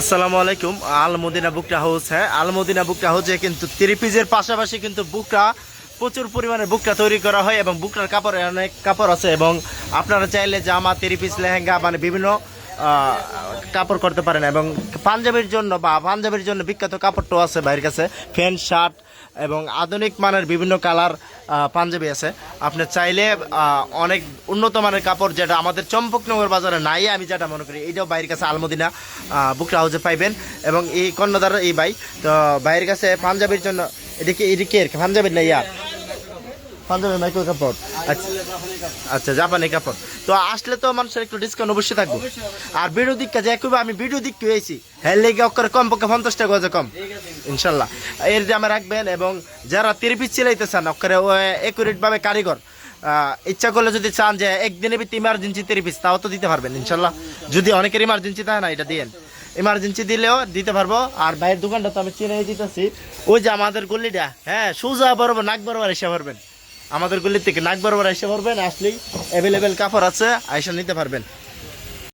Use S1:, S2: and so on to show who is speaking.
S1: আসসালামু আলাইকুম। আলমদিনা বুকটা হাউস হ্যাঁ? আলমদিনা বুকটা হাউসে কিন্তু থ্রি পাশাপাশি কিন্তু বুকটা, প্রচুর পরিমাণে বুকটা তৈরি করা হয় এবং বুকটার কাপড়ে অনেক কাপড় আছে এবং আপনারা চাইলে জামা থ্রি লেহেঙ্গা মানে বিভিন্ন কাপড় করতে পারেন এবং পাঞ্জাবির জন্য বা পাঞ্জাবির জন্য বিখ্যাত কাপড়টাও আছে বাইরের কাছে। প্যান্ট, শার্ট এবং আধুনিক মানের বিভিন্ন কালার পাঞ্জাবি আছে। আপনি চাইলে অনেক উন্নত মানের কাপড় যেটা আমাদের চম্পকনগর বাজারে নাই, আমি যেটা মনে করি এইটাও বাইরের কাছে আলমদিনা বুকটা হাউসে পাইবেন। এবং এই কর্ণধার এই ভাই, তো বাইরের কাছে পাঞ্জাবির জন্য এদিকে এদিকে পাঞ্জাবির না ইয়ার? পাঞ্জাবের মাইক্রো কাপড়। আচ্ছা আচ্ছা জাপানি কাপড়। তো আসলে তো মানুষের একটু ডিসকাউন্ট অবশ্যই থাকবে। আর ভিডিও দিক কাজে একবার আমি ভিডিও দিক পেয়েছি হ্যাঁ লেগে অক্ষরে কম পক্ষে পঞ্চাশ টাকা কম। ইনশাল্লাহ। এর দামে রাখবেন এবং যারা তিরিপিস চিলাইতে চান অক্ষরে একুরেট ভাবে কারিগর ইচ্ছা করলে যদি চান যে একদিনে ভিত্তি ইমার্জেন্সি তিরিপিস তাও তো দিতে পারবেন ইনশাল্লাহ। যদি অনেকের ইমার্জেন্সি থাকে না, এটা দিয়েন। ইমার্জেন্সি দিলেও দিতে পারব। আর বাইরের দোকানটা তো আমি চিনে দিতেছি। ওই যে আমাদের গল্লিটা হ্যাঁ সোজা বরাবর, নাক বরাবর এসে পারবেন আমাদের গল্লি থেকে নাক বরাবর এসে পারবেন আসলেই অ্যাভেলেবেল কাপড় আছে, আইসা নিতে পারবেন।